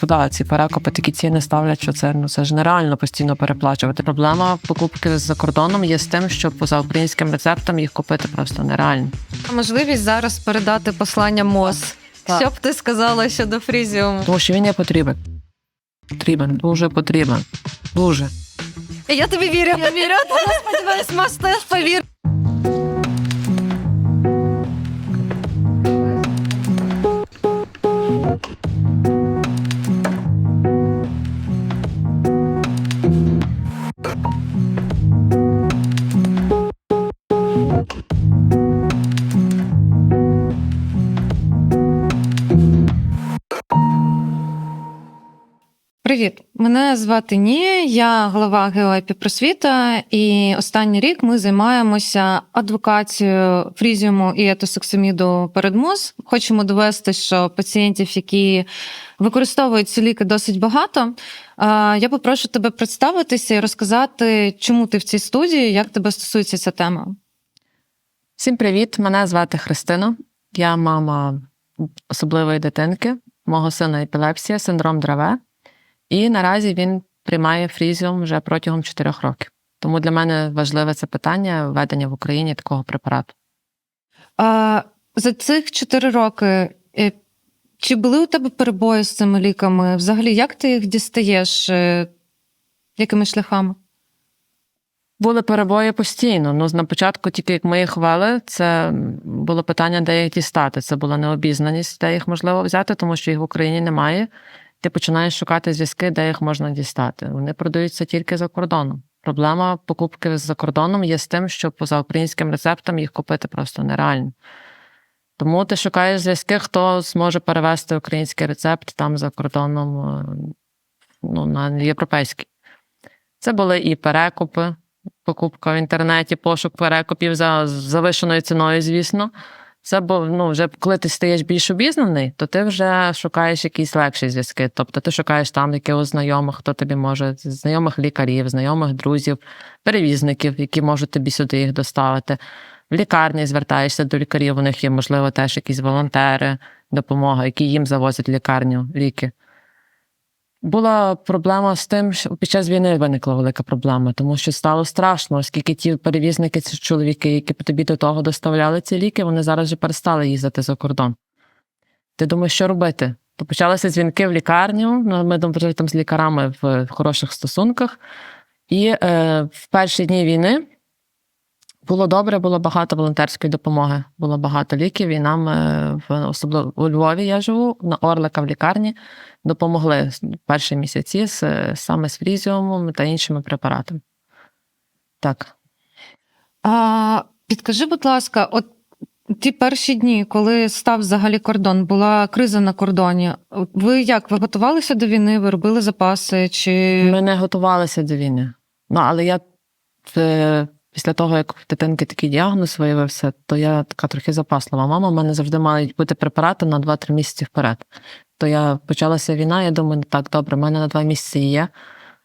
куди ці перекопи такі ціни ставлять, що це ну це ж нереально постійно переплачувати. Проблема покупки за кордоном є з тим, що поза українським рецептом їх купити просто нереально. Можливість зараз передати послання МОЗ. Так. Що б ти сказала щодо фрізіуму? Тому що він є потрібен. Потрібен, дуже потрібен. Дуже. Я тобі вірю. Я вірю. Сподіваюсь, МОЗ теж повір. Звати Ні, я голова геоепіпросвіта, і останній рік ми займаємося адвокацією фрізіуму і етосексаміду перед МОЗ. Хочемо довести, що пацієнтів, які використовують ці ліки, досить багато. Я попрошу тебе представитися і розказати, чому ти в цій студії, як тебе стосується ця тема. Всім привіт! Мене звати Христина. Я мама особливої дитинки. Мого сина епілепсія, синдром Драве. І наразі він приймає фрізіум вже протягом 4 років. Тому для мене важливе це питання введення в Україні такого препарату. А, За цих чотири роки е, чи були у тебе перебої з цими ліками? Взагалі, як ти їх дістаєш? е, Якими шляхами? Були перебої постійно. Ну, на початку, тільки як ми їх вели, це було питання, де їх дістати. Це була необізнаність, де їх можливо взяти, тому що їх в Україні немає. Ти починаєш шукати зв'язки, де їх можна дістати. Вони продаються тільки за кордоном. Проблема покупки за кордоном є з тим, що поза українським рецептом їх купити просто нереально. Тому ти шукаєш зв'язки, хто зможе перевести український рецепт там за кордоном е, ну, на європейський. Це були і перекупи, покупка в інтернеті, пошук перекупів за завишеною ціною, звісно. Це бо ну, вже коли ти стаєш більш обізнаний, то ти вже шукаєш якісь легші зв'язки. Тобто ти шукаєш там якихось знайомих, хто тобі може, знайомих лікарів, знайомих друзів, перевізників, які можуть тобі сюди їх доставити. В лікарні звертаєшся до лікарів, у них є, можливо, теж якісь волонтери, допомога, які їм завозять в лікарню ліки. Була проблема з тим, що під час війни виникла велика проблема, тому що стало страшно, оскільки ті перевізники, ці чоловіки, які тобі до того доставляли ці ліки, вони зараз вже перестали їздити за кордон. Ти думаєш, що робити? То почалися дзвінки в лікарню. Ну, ми там там з лікарами в хороших стосунках. І е, в перші дні війни було добре, було багато волонтерської допомоги, було багато ліків, і нам, е, особливо у Львові я живу, на Орлика в лікарні допомогли перші місяці з, саме з фрізіумом та іншими препаратами. Так. А, підкажи, будь ласка, от ті перші дні, коли став взагалі кордон, була криза на кордоні. Ви як? Ви готувалися до війни? Ви робили запаси? Чи Ми не готувалися до війни. Ну, але я е, після того, як в дитинки такий діагноз виявився, то я така трохи запаслива. Мама, в мене завжди мають бути препарати на 2-3 місяці вперед. То я почалася війна, я думаю, «Ну, так, добре, в мене на 2 місяці є.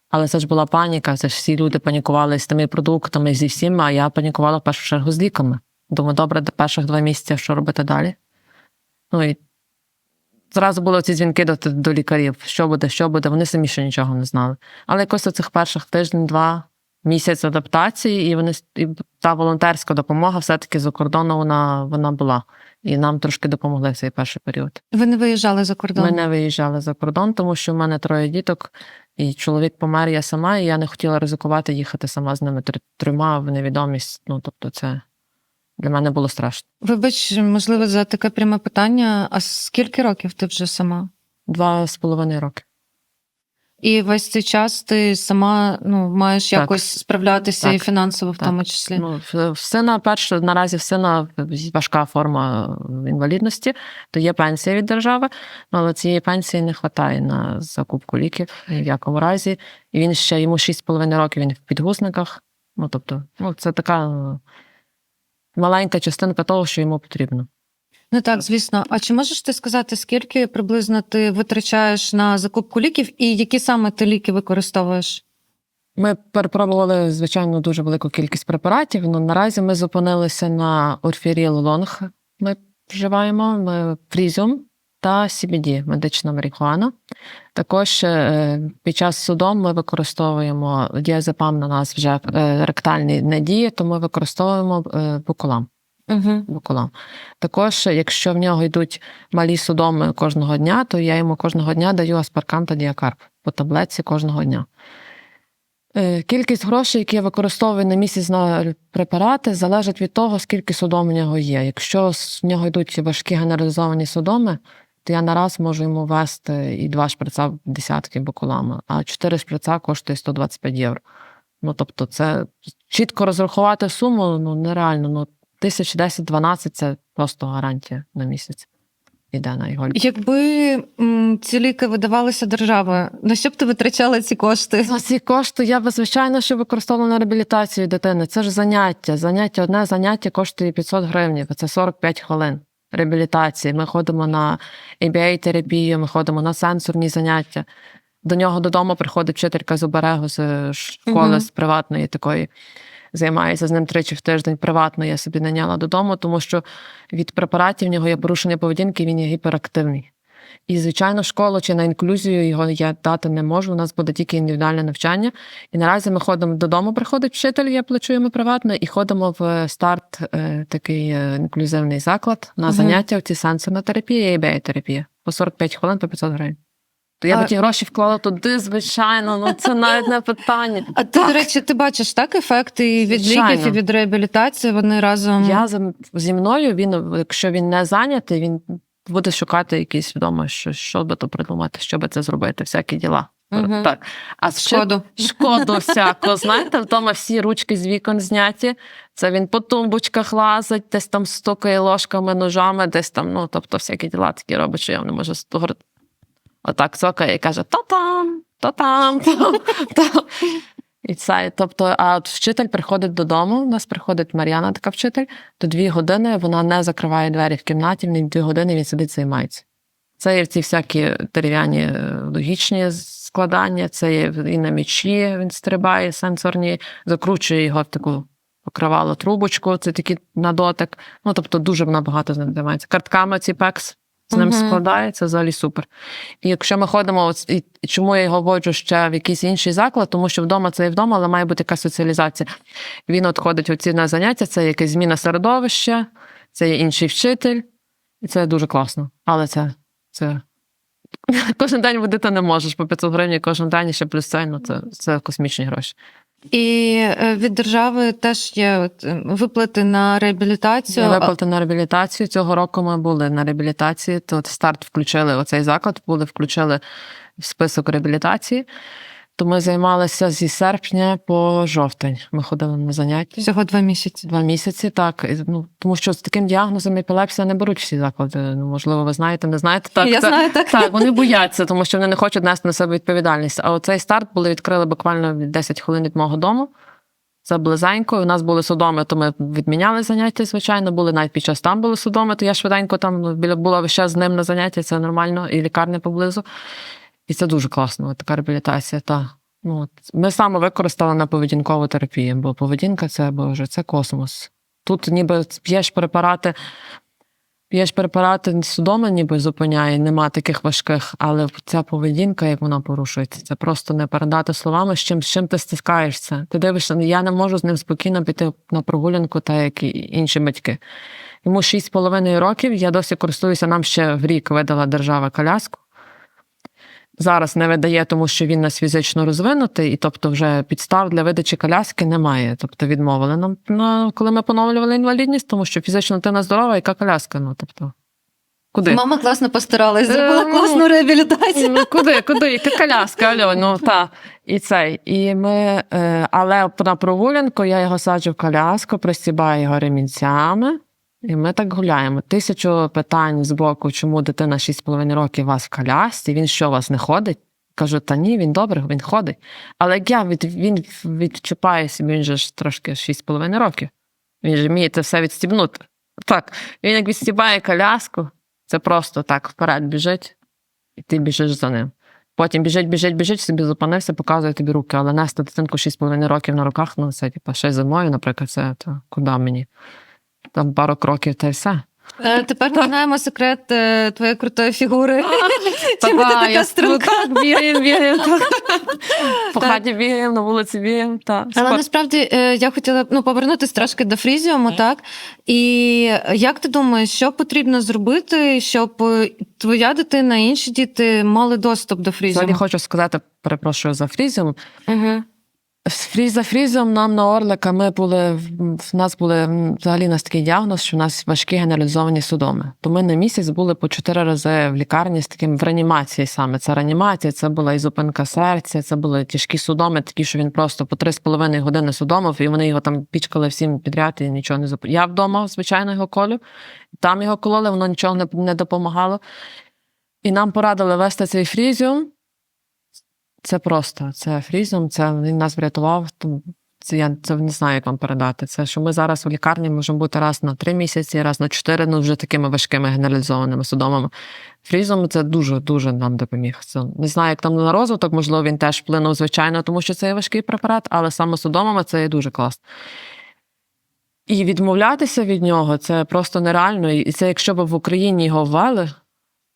Але це ж була паніка, це ж всі люди панікували з тими продуктами, зі всім, а я панікувала в першу чергу з ліками. Думаю, добре, до перших два місяці, що робити далі? Ну і зразу були ці дзвінки до, до лікарів, що буде, що буде. Вони самі ще нічого не знали. Але якось цих перших тиждень-два місяць адаптації, і вони і та волонтерська допомога все-таки за кордону вона, вона була. І нам трошки допомогли в цей перший період. ви не виїжджали за кордон? Ми не виїжджали за кордон, тому що в мене троє діток, і чоловік помер, я сама, і я не хотіла ризикувати їхати сама з ними тр- трьома в невідомість. Ну тобто, це для мене було страшно. Вибач, можливо, за таке пряме питання. А скільки років ти вже сама? Два з половиною роки. І весь цей час ти сама ну, маєш Так. якось справлятися і фінансово в Так. тому числі. Ну, сина перше, наразі в сина важка форма інвалідності, то є пенсія від держави, ну, але цієї пенсії не вистачає на закупку ліків ні в якому разі. І він ще йому 6,5 років, він в підгузниках. Ну, тобто, ну, це така маленька частинка того, що йому потрібно. Ну так, звісно. А чи можеш ти сказати, скільки приблизно ти витрачаєш на закупку ліків і які саме ти ліки використовуєш? Ми перепробували, звичайно, дуже велику кількість препаратів. Ну, наразі ми зупинилися на Орфіріл Лонг. Ми вживаємо ми фрізіум та CBD, медична марихуана. Також е, під час судом ми використовуємо діазепам на нас вже е, ректальний не діє, то ми використовуємо е, буколам. Угу. Буколам. Також, якщо в нього йдуть малі судоми кожного дня, то я йому кожного дня даю аспаркам та діакарп по таблетці кожного дня. Е, Кількість грошей, які я використовую на місяць на препарати, залежить від того, скільки судом у нього є. Якщо в нього йдуть важкі генералізовані судоми, то я нараз можу йому вести і два шприца десятки бокулами, а чотири шприца коштує 125 євро. Ну тобто, це чітко розрахувати суму ну нереально. Ну, тисяч 10-12 це просто гарантія на місяць. Іде на його Якби м, ці ліки видавалися державою, на що б ти витрачала ці кошти? За ці кошти я би, звичайно, що використовувала на реабілітацію дитини. Це ж заняття. Заняття, одне заняття коштує 500 гривень, це 45 хвилин реабілітації. Ми ходимо на ABA-терапію, ми ходимо на сенсорні заняття. До нього додому приходить вчителька з оберегу з школи Мгм. з приватної такої. Займається з ним тричі в тиждень приватно. Я собі наняла додому, тому що від препаратів в нього є порушення поведінки, він є гіперактивний. І, звичайно, школу чи на інклюзію його я дати не можу. У нас буде тільки індивідуальне навчання. І наразі ми ходимо додому, приходить вчитель, я плачу йому приватно, і ходимо в старт е, такий е, інклюзивний заклад на заняття в ці сенсорна терапія і терапія по 45 хвилин по 500 гривень. То я А- би ті гроші вклала туди, звичайно, ну це навіть не питання. А ти, до речі, ти бачиш так ефекти і від ліків, і від реабілітації. Вони разом Я за- зі мною, він, якщо він не зайнятий, він буде шукати якісь вдома, що, що би то придумати, що би це зробити, всякі діла. Мгм. Так. А шкоду. шкоду всяку. Знаєте, вдома всі ручки з вікон зняті. Це він по тумбочках лазить, десь там стукає ложками, ножами, десь там, ну, тобто всякі діла такі робить, що я не можу. Отак цокає і каже: та-там, та-там, та-там. та-там». І це, тобто, а от вчитель приходить додому. У нас приходить Мар'яна, така вчитель, то дві години вона не закриває двері в кімнаті, в дві години він сидить займається. Це є ці всякі дерев'яні е, логічні складання, це є і на мічі він стрибає, сенсорні, закручує його в таку покривало трубочку, це такі на дотик. Ну, тобто, дуже набагато з ним займається. Картками ці пекс з ним Мгм. складається, взагалі супер. І якщо ми ходимо, от, і чому я його воджу ще в якийсь інший заклад, тому що вдома це і вдома, але має бути якась соціалізація. Він от ходить у ці на заняття, це якась зміна середовища, це є інший вчитель, і це дуже класно. Але це, це... кожен день водити не можеш по 500 гривень кожен день і ще плюс це, ну, це, це космічні гроші. І е, від держави теж є от, е, виплати на реабілітацію. Є виплати на реабілітацію. Цього року ми були на реабілітації. То старт включили оцей заклад, були включили в список реабілітації. То ми займалися зі серпня по жовтень. Ми ходили на заняття. Всього два місяці. Два місяці, так. Ну, тому що з таким діагнозом епілепсія не беруть всі заклади. Ну, можливо, ви знаєте, не знаєте. Так, Я це- знаю так. так, вони бояться, тому що вони не хочуть нести на себе відповідальність. А оцей старт були відкрили буквально 10 хвилин від мого дому. Це близенько. У нас були судоми, то ми відміняли заняття, звичайно. Були навіть під час там були судоми, то я швиденько там ну, біля була час з ним на заняття, це нормально, і лікарня поблизу. І це дуже класно, така реабілітація. Та. Ну, от. Ми саме використали на поведінкову терапію, бо поведінка це боже, це космос. Тут ніби п'єш препарати, п'єш препарати судома ніби зупиняє, нема таких важких, але ця поведінка, як вона порушується, це просто не передати словами, з чим, з чим ти стискаєшся. Ти дивишся, я не можу з ним спокійно піти на прогулянку, так як і інші батьки. Йому 6,5 років, я досі користуюся, нам ще в рік видала держава коляску. Зараз не видає, тому що він нас фізично розвинутий, і тобто вже підстав для видачі коляски немає. Тобто відмовили нам, ну, коли ми поновлювали інвалідність, тому що фізично дитина здорова, яка коляска? Ну, тобто, куди? Мама класно постаралась, Е, зробила ну, класну реабілітацію. Ну, куди, куди? Яка коляска, Альо, ну та. І цей. І ми, е, але на прогулянку я його саджу в коляску, пристібаю його ремінцями, і ми так гуляємо. Тисячу питань з боку, чому дитина 6,5 років вас в колясці, він що, у вас не ходить? Кажу, та ні, він добре, він ходить. Але як я від, він відчіпає собі, він же ж трошки 6,5 років. Він же вміє це все відстібнути. Так, він як відстібає коляску, це просто так вперед біжить, і ти біжиш за ним. Потім біжить, біжить, біжить, собі зупинився, показує тобі руки, але нести дитинку 6,5 років на руках, ну це типу, ще зимою, наприклад, це то куди мені? Там пару кроків та й все. Е, Тепер ми знаємо секрет е, твоєї крутої фігури. Чому ти така струнка? бігаємо, бігаємо. По хаті бігаємо, на вулиці бігаємо. Але насправді е, я хотіла ну, повернутися трошки до фрізіуму, так? І як ти думаєш, що потрібно зробити, щоб твоя дитина і інші діти мали доступ до фрізіуму? хочу сказати, перепрошую за фрізом. Фріз за фрізом нам на Орлика ми були в нас були взагалі нас такий діагноз, що у нас важкі генералізовані судоми. То ми на місяць були по чотири рази в лікарні з таким в реанімації саме. Це реанімація, це була і зупинка серця, це були тяжкі судоми, такі, що він просто по три з половиною години судомив, і вони його там пічкали всім підряд і нічого не зуп... Я вдома, звичайно, його колю. Там його кололи, воно нічого не допомагало. І нам порадили вести цей фрізіум. Це просто це фрізом, це він нас врятував. Це я це не знаю, як вам передати. Це що ми зараз в лікарні можемо бути раз на три місяці, раз на чотири, ну вже такими важкими генералізованими судомами. Фрізом це дуже дуже нам допоміг. Це не знаю, як там на розвиток, можливо, він теж вплинув, звичайно, тому що це є важкий препарат, але саме судомами це є дуже класно. І відмовлятися від нього це просто нереально. І це якщо б в Україні його ввели,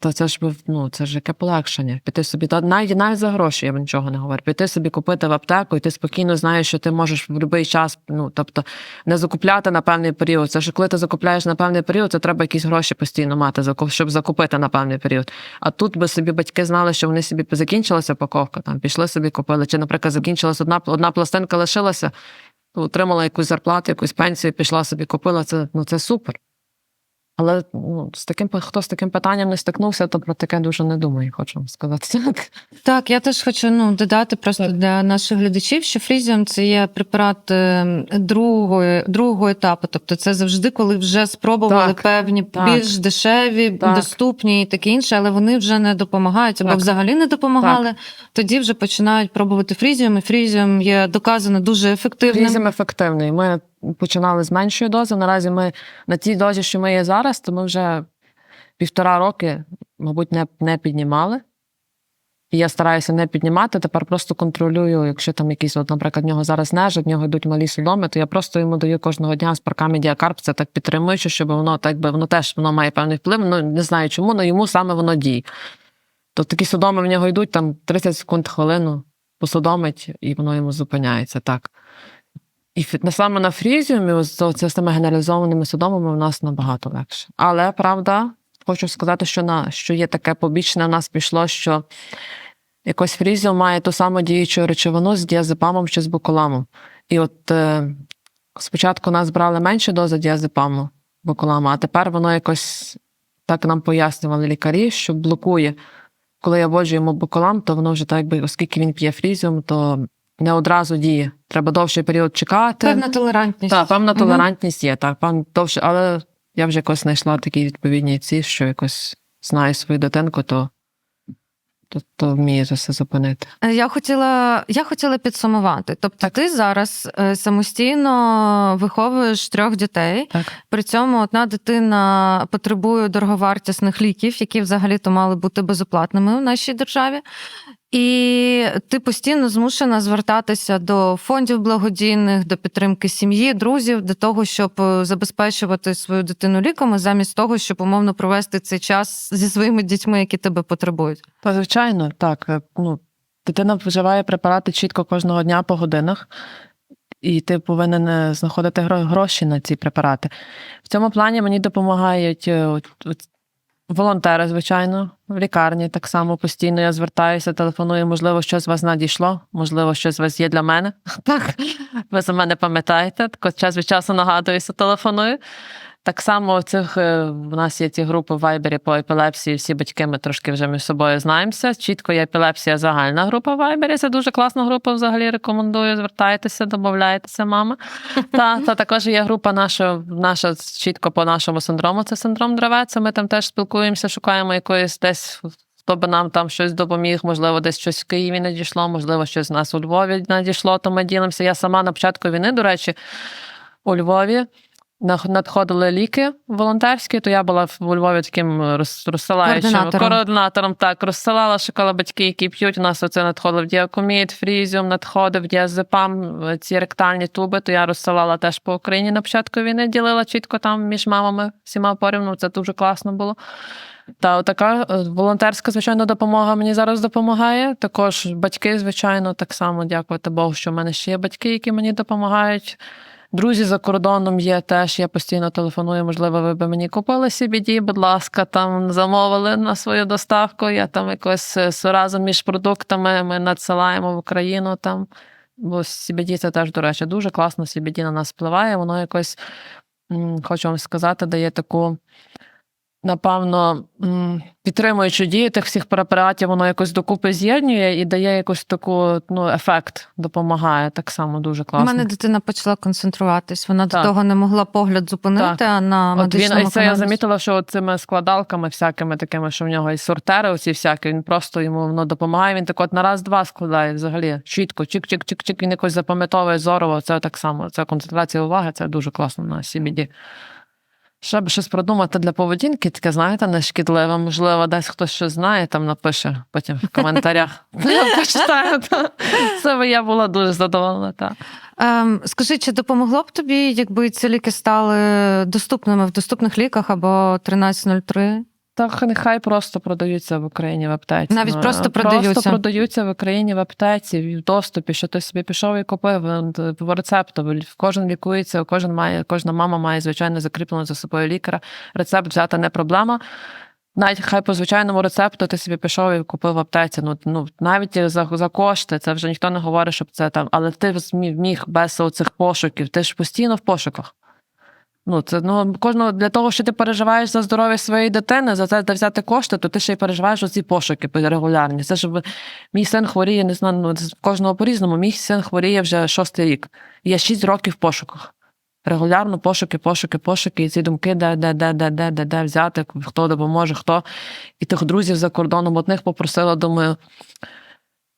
то це ж ну, це ж яке полегшення. Піти собі, та навіть, навіть за гроші я б нічого не говорю. Піти собі купити в аптеку, і ти спокійно знаєш, що ти можеш в будь-який час, ну тобто не закупляти на певний період. Це ж коли ти закупляєш на певний період, це треба якісь гроші постійно мати, щоб закупити на певний період. А тут би собі батьки знали, що вони собі закінчилася упаковка, там пішли собі купили. Чи, наприклад, закінчилась одна одна пластинка лишилася, отримала якусь зарплату, якусь пенсію, пішла собі, купила. Це ну це супер. Але ну, з таким хто з таким питанням не стикнувся, то про таке дуже не думаю, хочу вам сказати. Так. Так, я теж хочу ну, додати просто Так. для наших глядачів, що фрізіум це є препарат е, другої, другого етапу. Тобто це завжди, коли вже спробували Так, певні так. більш дешеві, Так. доступні і таке інше, але вони вже не допомагають або Так. взагалі не допомагали. Тоді вже починають пробувати фрізіум, і фрізіум є доказано дуже ефективним. Фрізім ефективний. Ми починали з меншої дози. Наразі ми на тій дозі, що ми є зараз, то ми вже півтора роки, мабуть, не, не піднімали. І я стараюся не піднімати. Тепер просто контролюю, якщо там якийсь, от, наприклад, в нього зараз нежить, в нього йдуть малі судоми, то я просто йому даю кожного дня з парками діакарп, це так підтримуючи, щоб воно так би воно теж воно має певний вплив. Ну не знаю чому, але йому саме воно діє. То такі судоми в нього йдуть там 30 секунд хвилину, посудомить, і воно йому зупиняється так. І саме на фрізіумі, з тими генералізованими судомами у нас набагато легше. Але правда, хочу сказати, що на що є таке побічне, в нас пішло, що якось фрізіум має ту саму діючу речовину з діазепамом чи з буколамом. І от е, спочатку нас брали менші дози діазепаму буколаму, а тепер воно якось так нам пояснювали лікарі, що блокує. Коли я вводжу йому буколам, то воно вже так, якби, оскільки він п'є фрізіум, то не одразу діє. Треба довший період чекати. Певна толерантність. Так, певна угу. толерантність є, так, певна довше, але я вже якось знайшла такі відповідні ці, що якось знаю свою дитинку, то, то, то вміє це все зупинити. Е, Я хотіла, я хотіла підсумувати. Тобто, ти зараз е, самостійно виховуєш трьох дітей. Так. При цьому одна дитина потребує дороговартісних ліків, які взагалі-то мали бути безоплатними в нашій державі. І ти постійно змушена звертатися до фондів благодійних, до підтримки сім'ї, друзів, для того, щоб е, забезпечувати свою дитину ліками, замість того, щоб умовно провести цей час зі своїми дітьми, які тебе потребують. Та, звичайно, так. е, Ну, дитина вживає препарати чітко кожного дня по годинах, і ти повинен е, знаходити гроші на ці препарати. В цьому плані мені допомагають е, волонтери, звичайно, в лікарні. Так само постійно я звертаюся, телефоную, можливо, щось з вас надійшло, можливо, щось у вас є для мене. Так, ви за мене пам'ятаєте, час від часу нагадуюся, телефоную. Так само цих е, в нас є ці групи в Вайбері по епілепсії. Всі батьки ми трошки вже між собою знаємося. Чітко є епілепсія загальна група в Вайбері. Це дуже класна група. Взагалі рекомендую. Звертайтеся, домовляйтеся, мама. Та, та також є група наша, наша чітко по нашому синдрому. Це синдром древеця. Ми там теж спілкуємося, шукаємо якоїсь десь. Хто би нам там щось допоміг, можливо, десь щось в Києві надійшло, можливо, щось з нас у Львові надійшло, то ми ділимося. Я сама на початку війни, до речі, у Львові надходили ліки волонтерські, то я була в- у Львові таким розсилаючим Координатором. координатором. Так, розсилала, шукала батьки, які п'ють. У нас оце надходило діакомід, фрізіум, надходив діазепам, ці ректальні туби. То я розсилала теж по Україні на початку війни, ділила чітко там між мамами всіма порівну. Це дуже класно було. Та така е, волонтерська, звичайно, допомога мені зараз допомагає. Також батьки, звичайно, так само дякувати Богу, що в мене ще є батьки, які мені допомагають. Друзі за кордоном є теж. Я постійно телефоную. Можливо, ви б мені купили CBD, будь ласка, там замовили на свою доставку. Я там якось е, разом між продуктами ми надсилаємо в Україну там. Бо CBD це теж, до речі, дуже класно. CBD на нас впливає. Воно якось, хочу вам сказати, дає таку напевно, підтримуючи дію тих всіх препаратів, воно якось докупи з'єднує і дає якось таку ну, ефект, допомагає так само дуже класно. У мене дитина почала концентруватись. Вона Так. до того не могла погляд зупинити, Так. а на От він, і це я замітила, що цими складалками, всякими такими, що в нього і сортери, оці всякі, він просто йому воно допомагає. Він так от на раз-два складає взагалі чітко, чик-чик-чик-чик, він якось запам'ятовує зорово. Це так само. Це концентрація уваги, це дуже класно на CBD. Ще б щось продумати для поведінки, таке, знаєте, нешкідливе. Можливо, десь хтось щось знає, там напише потім в коментарях. Я почитаю. Це би я була дуже задоволена. Та. Ем, скажи, чи допомогло б тобі, якби ці ліки стали доступними в доступних ліках або 1303? Так нехай просто продаються в Україні в аптеці. Навіть Ну, просто Просто продаються? продаються в Україні в аптеці, в доступі, що ти собі пішов і купив е, по рецепту. Кожен лікується, кожен має, кожна мама має, звичайно, закріплену за собою лікаря. Рецепт взяти не проблема. Навіть хай по звичайному рецепту ти собі пішов і купив в аптеці. Ну, ну навіть за, за кошти, це вже ніхто не говорить, щоб це там. Але ти міг без цих пошуків. Ти ж постійно в пошуках. Ну, це ну кожного для того, що ти переживаєш за здоров'я своєї дитини, за це де взяти кошти, то ти ще й переживаєш оці пошуки регулярні. Це ж мій син хворіє, не знаю, ну кожного по-різному. Мій син хворіє вже шостий рік. Я шість років в пошуках. Регулярно пошуки, пошуки, пошуки, і ці думки, де, де, де, де, де, де, де взяти, хто допоможе, хто. І тих друзів за кордоном одних попросила, думаю.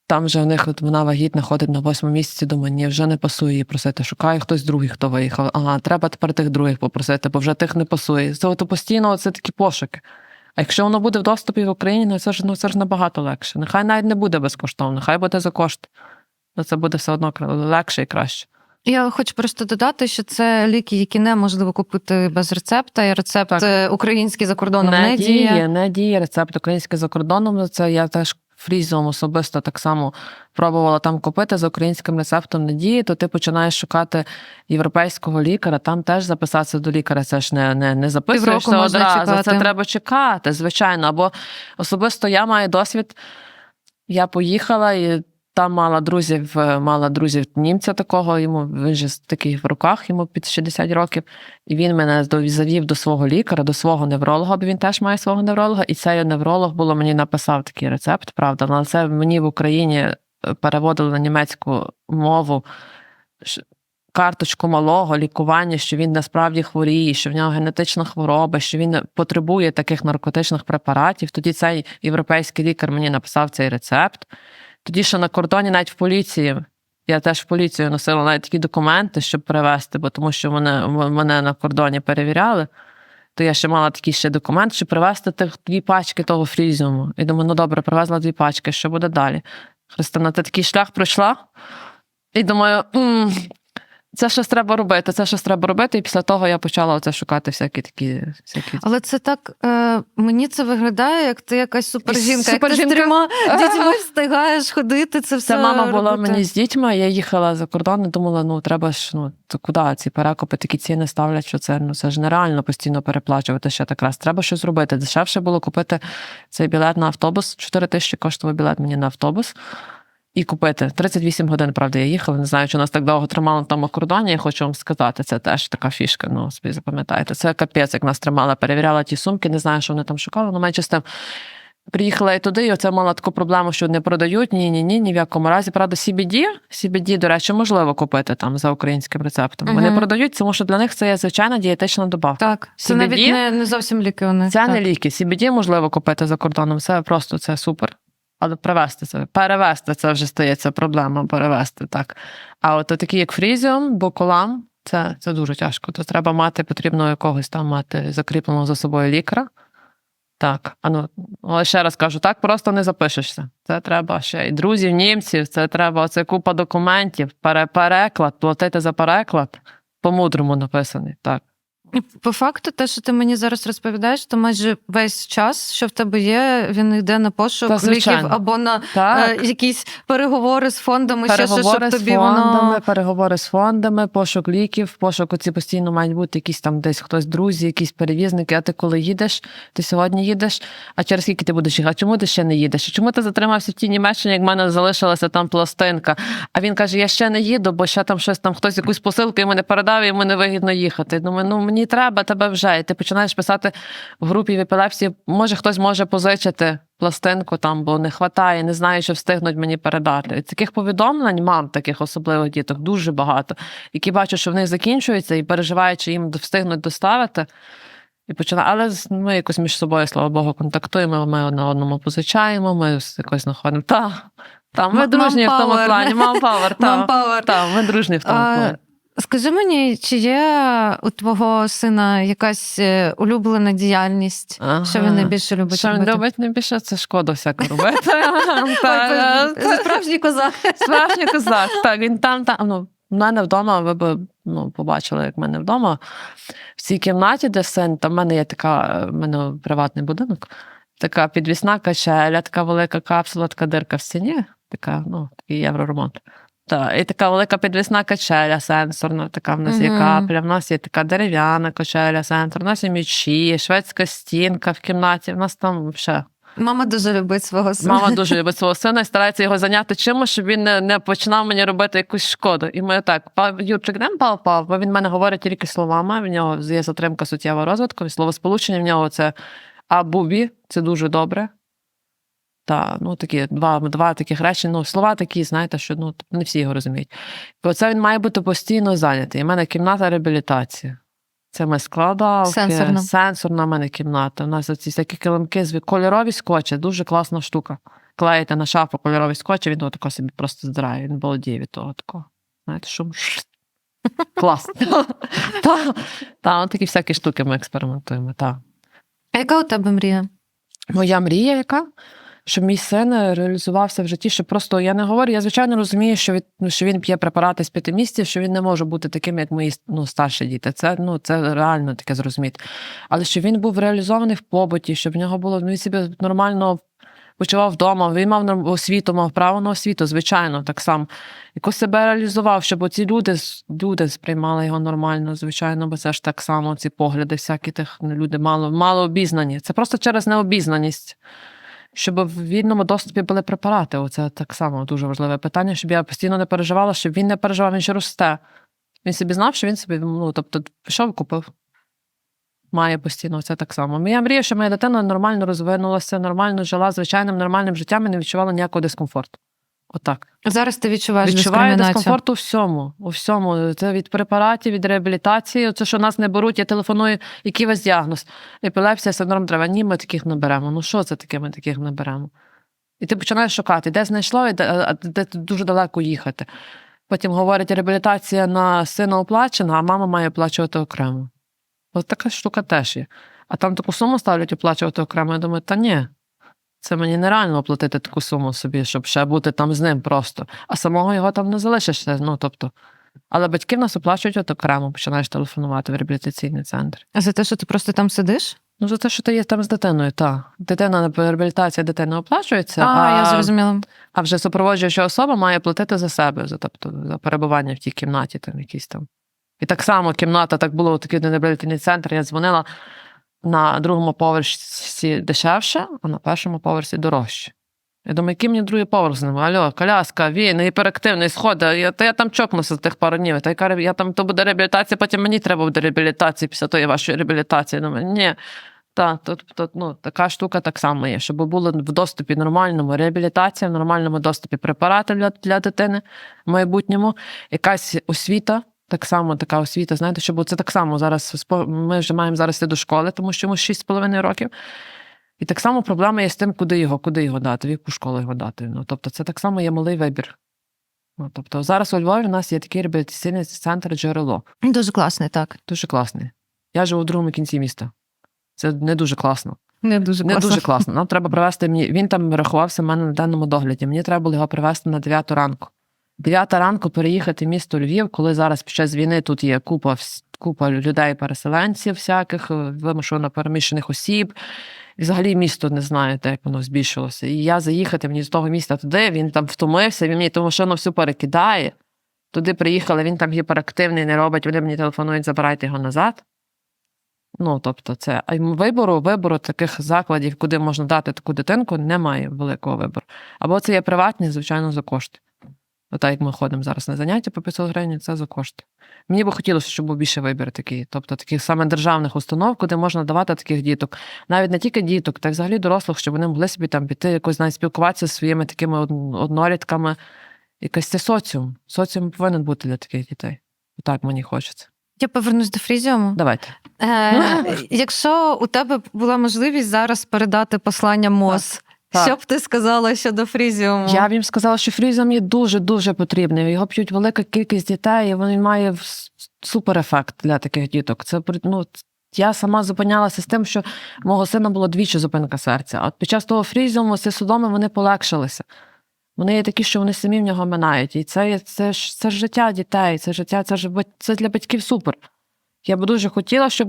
Там вже в них от вона вагітна ходить на восьмому місяці. Думаю, ні, вже не пасує її просити. Шукаю хтось другий, хто виїхав. Ага, треба тепер тих других попросити, бо вже тих не пасує. Це от постійно це такі пошуки. А якщо воно буде в доступі в Україні, ну це ж ну це ж набагато легше. Нехай навіть не буде безкоштовно, хай буде за кошти. Ну це буде все одно легше і краще. Я хочу просто додати, що це ліки, які неможливо купити без рецепта, і рецепт Так. е, український за кордоном не, не діє. діє, не діє рецепт український за кордоном. Це я теж фрізом особисто так само пробувала там купити за українським рецептом не діє, то ти починаєш шукати європейського лікаря, там теж записатися до лікаря. Це ж не, не, не записуєшся одразу. Це треба чекати, звичайно. Або особисто я маю досвід. Я поїхала і там мала друзів, е, мала друзів німця такого, йому він же такий в руках, йому під 60 років. І він мене завів до свого лікаря, до свого невролога, бо він теж має свого невролога. І цей невролог було мені написав такий рецепт, правда. Але це мені в Україні е, переводили на німецьку мову. Карточку малого лікування, що він насправді хворіє, що в нього генетична хвороба, що він потребує таких наркотичних препаратів. Тоді цей європейський лікар мені написав цей рецепт. Тоді ще на кордоні, навіть в поліції, я теж в поліцію носила навіть такі документи, щоб привезти, бо тому що мене, мене на кордоні перевіряли. То я ще мала такий ще документ, щоб привезти тих дві пачки того фрізіуму. І думаю, ну добре, привезла дві пачки, що буде далі? Христина, ти такий шлях пройшла? І думаю, «М, це щось треба робити, це щось треба робити. І після того я почала оце шукати всякі такі. Всякі... Але це так е, мені це виглядає, як ти якась супержінка. Як ти з трьома дітьми встигаєш ходити. Це все Це мама була мені з дітьми. Я їхала за кордон і думала, ну треба ж, ну то куди ці перекупи такі ціни ставлять, що це ну це ж нереально постійно переплачувати ще так раз. Треба щось зробити. Дешевше було купити цей білет на автобус. 4 тисячі коштував білет мені на автобус. І купити 38 годин, правда, я їхала. Не знаю, чи нас так довго тримали на тому кордоні. Я хочу вам сказати, це теж така фішка. Ну, собі запам'ятайте. Це капець, як нас тримали, перевіряла ті сумки. Не знаю, що вони там шукали, але менше з тим. Приїхала і туди, і оце мала таку проблему, що не продають. Ні, ні, ні, ні в якому разі. Правда, CBD, CBD, до речі, можливо купити там за українським рецептом. Вони продають, тому що для них це є звичайна дієтична добавка. Так, це навіть не, не зовсім ліки вони. Це так. не ліки. CBD можливо купити за кордоном. Це просто це супер. Але привезти це, перевезти це вже стається проблема, перевезти так. А от такі, як фрізіум, бокулам, Це, це дуже тяжко. То треба мати, потрібно якогось там мати закріпленого за собою лікаря. Так, а ну, але ще раз кажу, так просто не запишешся. Це треба ще і друзів, німців, це треба оце купа документів, переклад, платити за переклад. По-мудрому написаний. Так. І По факту, те, що ти мені зараз розповідаєш, то майже весь час, що в тебе є, він йде на пошук Та, ліків або на е, якісь переговори з фондами, ще що, щоб з тобі фондами, воно. переговори з фондами, пошук ліків, пошук оці постійно мають бути якісь там десь хтось друзі, якісь перевізники. А ти коли їдеш, ти сьогодні їдеш, а через скільки ти будеш їхати? Чому ти ще не їдеш? Чому ти затримався в тій Німеччині, як в мене залишилася там пластинка? А він каже: Я ще не їду, бо ще там щось там хтось якусь посилку йому не передав, і йому не вигідно їхати. Я Думаю, ну мені треба тебе вже. І ти починаєш писати в групі в епілепсії, може хтось може позичити пластинку там, бо не хватає, не знаю, що встигнуть мені передати. І таких повідомлень мам, таких особливих діток, дуже багато, які бачать, що в них закінчуються і переживають, чи їм встигнуть доставити. І починає, але ми якось між собою, слава Богу, контактуємо. Ми одне одному позичаємо, ми якось знаходимо. Та, та ми дружні в тому плані. Мам павер, та, Manpower. та, ми дружні в тому плані. Скажи мені, чи є у твого сина якась е, улюблена діяльність, Ага. що він найбільше любить Що він робити? робить найбільше, це шкода всяке робити. Це Справжній козак. Справжній козак. Так, він там, там. Ну, в мене вдома, ви б ну, побачили, як в мене вдома. В цій кімнаті, де син, там в мене є така, в мене приватний будинок, така підвісна качеля, така велика капсула, така дирка в стіні, така, ну, такий євроремонт. Так, і така велика підвісна качеля сенсорна, така в нас є капля, в нас є така дерев'яна качеля сенсорна, в нас є мічі, шведська стінка в кімнаті, в нас там ще Мама дуже любить свого сина. Мама дуже любить свого сина і старається його зайняти чимось, щоб він не, не починав мені робити якусь шкоду. І ми так, «Пав, Юрчик, де пав пав, бо він мене говорить тільки словами. В нього є затримка суттєвого розвитку, і словосполучення в нього це абубі, це дуже добре. Та, ну такі два, два таких речі. Ну, слова такі, знаєте, що ну, не всі його розуміють. Бо це він має бути постійно зайнятий. У мене кімната реабілітації. Це ми складавки, Сенсорна. сенсорна в мене кімната. У нас оці всякі килимки з кольорові скотчі, дуже класна штука. Клеїте на шафу кольорові скотчі, він отако собі просто здрає. Він балдіє від того такого. Знаєте, шум. Клас. Та, та, такі всякі штуки ми експериментуємо. А яка у тебе мрія? Моя мрія, яка? Щоб мій син реалізувався в житті, щоб просто я не говорю. Я звичайно розумію, що від ну, що він п'є препарати з п'яти місяців, що він не може бути таким, як мої ну, старші діти. Це ну це реально таке зрозуміти. Але щоб він був реалізований в побуті, щоб в нього було ну, він себе нормально почував вдома, він мав освіту, мав право на освіту, звичайно, так само. Якось себе реалізував, щоб оці люди, люди сприймали його нормально, звичайно, бо це ж так само, ці погляди, всякі тих ну, люди мало, мало обізнані. Це просто через необізнаність. Щоб в вільному доступі були препарати. Оце так само дуже важливе питання, щоб я постійно не переживала, щоб він не переживав, він ще росте. Він собі знав, що він собі, ну, тобто, пішов купив. Має постійно це так само. Я мрію, що моя дитина нормально розвинулася, нормально жила звичайним нормальним життям і не відчувала ніякого дискомфорту. Отак. Зараз ти відчуваєш Відчуваю дискомфорт у всьому. У всьому. Це від препаратів, від реабілітації. Це що нас не беруть, я телефоную, який у вас діагноз. Епілепсія, синдром треба. Ні, ми таких не беремо. Ну що це таке, ми таких не беремо? І ти починаєш шукати, де знайшло, і де, де дуже далеко їхати. Потім говорять, реабілітація на сина оплачена, а мама має оплачувати окремо. От така штука теж є. А там таку суму ставлять оплачувати окремо. Я думаю, та ні. Це мені нереально оплатити таку суму собі, щоб ще бути там з ним просто. А самого його там не залишишся. Ну, тобто. Але батьки в нас оплачують от окремо, починаєш телефонувати в реабілітаційний центр. А за те, що ти просто там сидиш? Ну, за те, що ти є там з дитиною, так. Дитина реабілітація дитини оплачується, а, а, я зрозуміла. а вже супроводжуюча особа має платити за себе, за, тобто за перебування в тій кімнаті, там якісь там. І так само кімната, так було такий реабілітаційний центр. Я дзвонила на другому поверсі дешевше, а на першому поверсі дорожче. Я думаю, який мені другий поверх з ним? Алло, коляска, він, гіперактивний, сходи. Я, та я там чокнуся за тих пару днів. Та ре- я там то буде реабілітація, потім мені треба буде реабілітація після тої вашої реабілітації. Думаю, ні. Та, тут, тут, ну, така штука так само є, щоб було в доступі нормальному реабілітація, в нормальному доступі препарати для, для дитини в майбутньому, якась освіта, так само така освіта, знаєте, щоб це так само зараз ми вже маємо зараз йти до школи, тому що йому 6,5 років. І так само проблема є з тим, куди його, куди його дати, в яку школу його дати. Ну, тобто, це так само є малий вибір. Ну, тобто зараз у Львові у нас є такий реабілітаційний центр джерело. Дуже класний, так. Дуже класний. Я живу у другому кінці міста. Це не дуже класно. Не дуже Не дуже класно. Нам треба привезти мені. Він там рахувався в мене на денному догляді. Мені треба було його привезти на 9 ранку. 9 ранку переїхати місто Львів, коли зараз під час війни тут є купа, купа людей-переселенців, всяких е, вимушено переміщених осіб. І взагалі місто не знаєте, як воно збільшилося. І я заїхати мені з того міста туди, він там втомився, він мені ту машину всю перекидає. Туди приїхали, він там гіперактивний, не робить, вони мені телефонують, забирайте його назад. Ну, тобто, це а вибору, вибору таких закладів, куди можна дати таку дитинку, немає великого вибору. Або це є приватні, звичайно, за кошти. Отак, як ми ходимо зараз на заняття по 500 гривень, це за кошти. Мені би хотілося, щоб був більше вибір такий, тобто таких саме державних установ, куди можна давати таких діток. Навіть не тільки діток, так взагалі дорослих, щоб вони могли собі там піти, якось навіть спілкуватися зі своїми такими од- однолітками. Якийсь це соціум. Соціум повинен бути для таких дітей. Так мені хочеться. Я повернусь до фрізіуму. Давайте. Е, якщо у тебе була можливість зараз передати послання МОЗ, Так. що б ти сказала щодо фрізіуму? Я б їм сказала, що фрізом є дуже-дуже потрібний. Його п'ють велика кількість дітей, і він має супер-ефект для таких діток. Це ну, я сама зупинялася з тим, що мого сина було двічі зупинка серця. От під час того фрізіуму ці судоми вони полегшилися. Вони є такі, що вони самі в нього минають. І це, це, ж, це ж життя дітей, це життя, це ж це для батьків супер. Я би дуже хотіла, щоб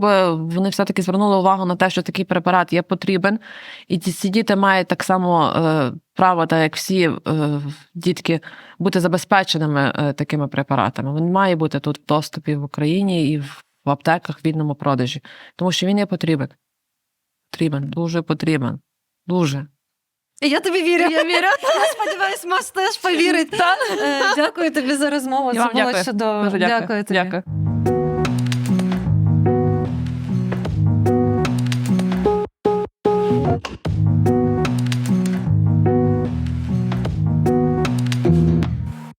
вони все-таки звернули увагу на те, що такий препарат є потрібен, і ці, діти мають так само е, право, так як всі е, дітки, бути забезпеченими е, такими препаратами. Він має бути тут в доступі в Україні і в, аптеках в вільному продажі, тому що він є потрібен. Потрібен, дуже потрібен. Дуже. Я тобі вірю. Я вірю. Я сподіваюсь, МОЗ теж повірить. Е, Дякую тобі за розмову. Це було чудово. Дякую. Тобі.